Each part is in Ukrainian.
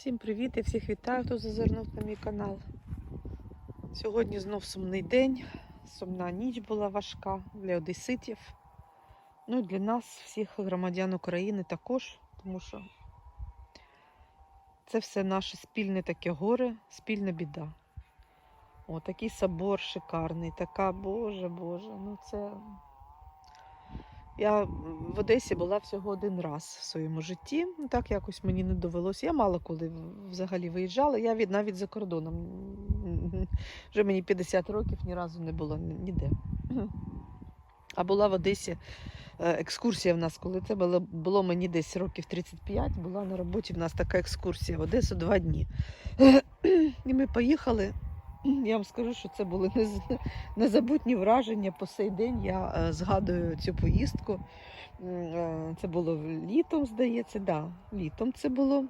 Всім привіт і всіх вітаю, хто зазирнув на мій канал. Сьогодні знов сумний день. Сумна ніч була важка для одеситів. Ну і для нас, всіх громадян України, також, тому що це все наше спільне таке горе, спільна біда. О, такий собор шикарний, така, боже, боже, ну це. Я в Одесі була всього один раз в своєму житті. Ну, Так якось мені не довелося. Я мало коли взагалі виїжджала. Я від навіть за кордоном. Вже мені 50 років ні разу не було ніде. А була в Одесі е, екскурсія в нас, коли це було, було мені десь років 35, була на роботі в нас така екскурсія в Одесу два дні. І ми поїхали. Я вам скажу, що це були незабутні враження. По сей день я е, згадую цю поїздку. Е, Це було літом, здається, да, літом це було.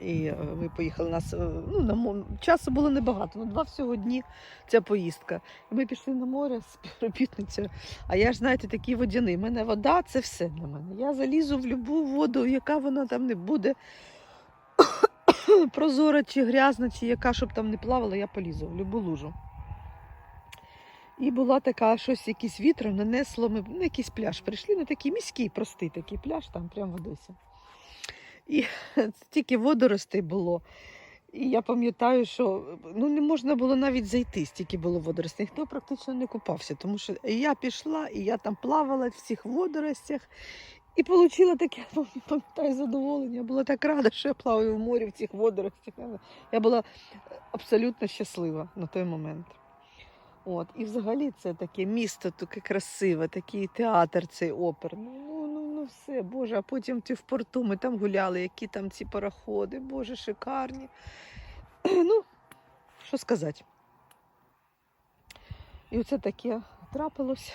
І е, ми поїхали нас. Ну, на часу було небагато, ну два всього дні ця поїздка. Ми пішли на море з співробітницею. А я ж, знаєте, такий водяний. У мене вода це все для мене. Я залізу в будь-яку воду, яка вона там не буде. Прозора чи грязна, чи яка, щоб там не плавала, я полізу в любу лужу. І була така щось, якийсь вітер нанесло. Ми на якийсь пляж прийшли, на такий міський, простий такий пляж, там прямо в Одесі. І стільки водоростей було. І я пам'ятаю, що ну, не можна було навіть зайти, стільки було водоростей. Ніхто практично не купався, тому що я пішла, і я там плавала в цих водоростях. І отримала таке, пам'ятаю, задоволення. Я була так рада, що я плаваю в морі в цих водоростях. Я була абсолютно щаслива на той момент. От. І взагалі це таке місто таке красиве, такий театр цей оперний. Ну, ну, ну все, Боже, а потім ті в порту ми там гуляли, які там ці пароходи, Боже, шикарні. Ну, що сказати. І оце таке трапилось.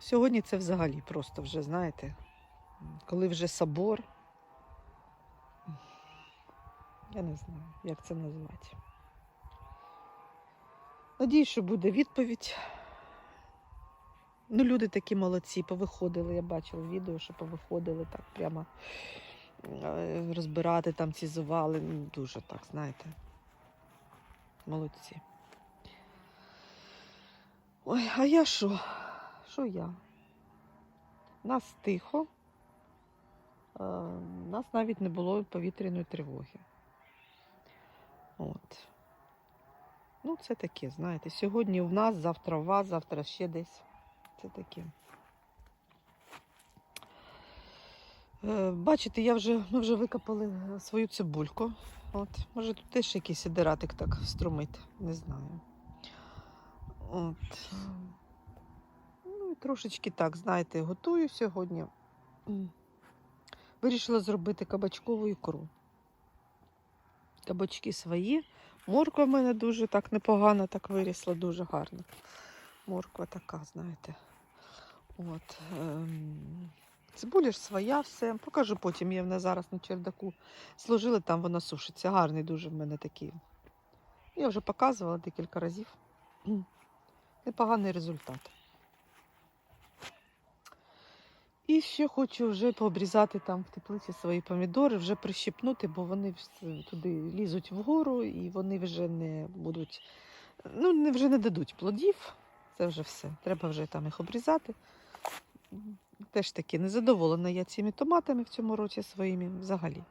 Сьогодні це взагалі просто вже, знаєте, коли вже собор. Я не знаю, як це назвати. Надіюсь, що буде відповідь. Ну, люди такі молодці, повиходили. Я бачила відео, що повиходили так прямо е, розбирати там ці завали. Ну, Дуже так, знаєте. Молодці. Ой, а я що? Що я? Нас тихо. Е, нас навіть не було повітряної тривоги. От. Ну, це таке, знаєте. Сьогодні в нас, завтра у вас, завтра ще десь. Це таке. Е, Бачите, я вже, ми вже викопали е, свою цибульку. От. Може тут теж якийсь сидератик так струмить, не знаю. От. Трошечки так, знаєте, готую сьогодні. Вирішила зробити кабачкову ікру. Кабачки свої. Морква в мене дуже так непогано так вирісла, дуже гарно. Морква така, знаєте. От. Ем... Цибуля ж своя, все. Покажу потім. Я в мене зараз на чердаку сложила, там вона сушиться. Гарний дуже в мене такий. Я вже показувала декілька разів. Непоганий результат. І ще хочу вже пообрізати там в теплиці свої помідори, вже прищипнути, бо вони туди лізуть вгору і вони вже не будуть, ну вже не дадуть плодів. Це вже все. Треба вже там їх обрізати. Теж таки незадоволена я цими томатами в цьому році своїми взагалі.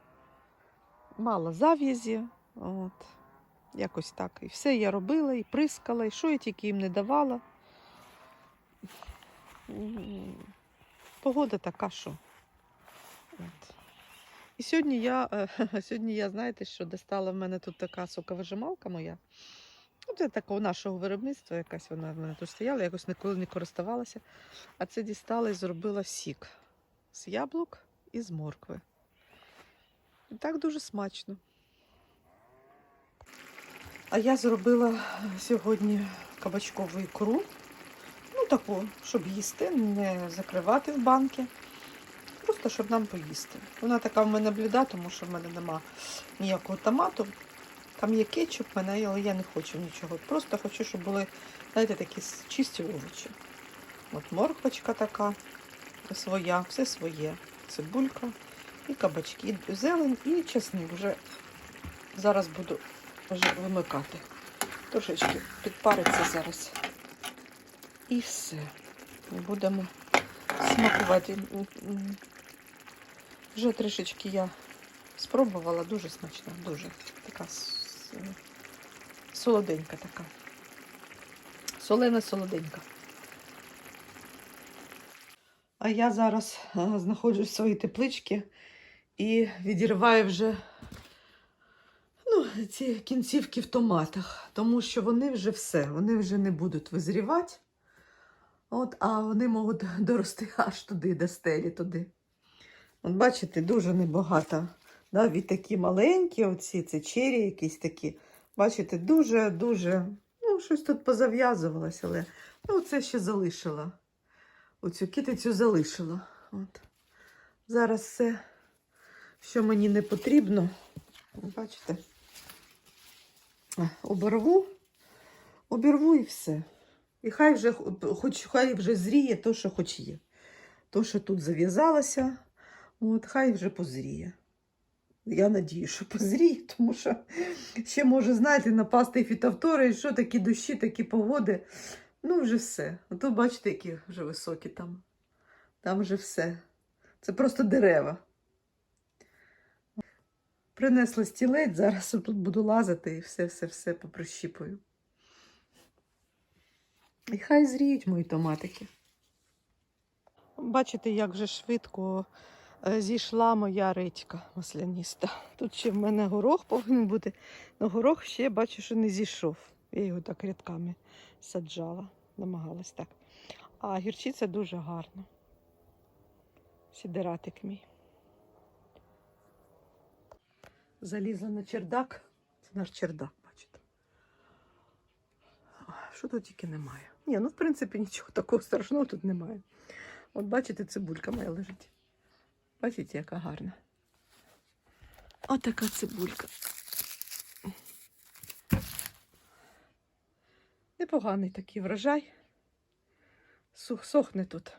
Мало зав'язі. От. Якось так. І все я робила, і прискала, і що я тільки їм не давала. Погода така, що. От. І сьогодні я, е, сьогодні я, знаєте, що достала в мене тут така соковижималка моя. Ну, Це такого нашого виробництва, якась вона в мене тут стояла, якось ніколи не користувалася. А це дістала і зробила сік з яблук і з моркви. І так дуже смачно. А я зробила сьогодні кабачкову ікру. Таку, щоб їсти, не закривати в банки. Просто щоб нам поїсти. Вона така в мене блюда, тому що в мене нема ніякого томату. Там є кетчуп в мене, але я не хочу нічого. Просто хочу, щоб були, знаєте, такі чисті овочі. От морквочка така своя, все своє. Цибулька. і кабачки, зелень, і чесник. Вже зараз буду вже вимикати. Трошечки підпариться зараз. І все. Будемо смакувати. Вже трішечки я спробувала, дуже смачна, дуже така солоденька така. Солена солоденька. А я зараз знаходжусь в своїй тепличці і відірваю вже ну, ці кінцівки в томатах, тому що вони вже все, вони вже не будуть визрівати. От, а вони можуть дорости аж туди, до стелі туди. От бачите, дуже небагато. Навіть такі маленькі, оці, це чері якісь такі. Бачите, дуже-дуже, ну, щось тут позав'язувалось, але ну, це ще залишила. Оцю китицю залишила. От. Зараз все, що мені не потрібно, бачите, оборву, обірву і все. І хай вже, хоч хай вже зріє то, що хоч є. То, що тут зав'язалося, от, хай вже позріє. Я надію, що позріє, тому що ще може, знаєте, напасти і фітовтори, і що такі дощі, такі погоди. Ну, вже все. Ото бачите, які вже високі там. Там вже все. Це просто дерева. Принесла стілець, зараз тут буду лазити і все-все-все попрощіпую. І хай зріють мої томатики. Бачите, як же швидко е, зійшла моя редька масляніста. Тут ще в мене горох повинен бути, але горох ще бачу, що не зійшов. Я його так рядками саджала, намагалась так. А гірчиця дуже гарна. Сідератик мій. Залізла на чердак. Це наш чердак, бачите. Що тут тільки немає? Ні, ну в принципі нічого такого страшного тут немає. От бачите, цибулька моя лежить. Бачите, яка гарна. Отака цибулька. Непоганий такий врожай. Сух, сохне тут.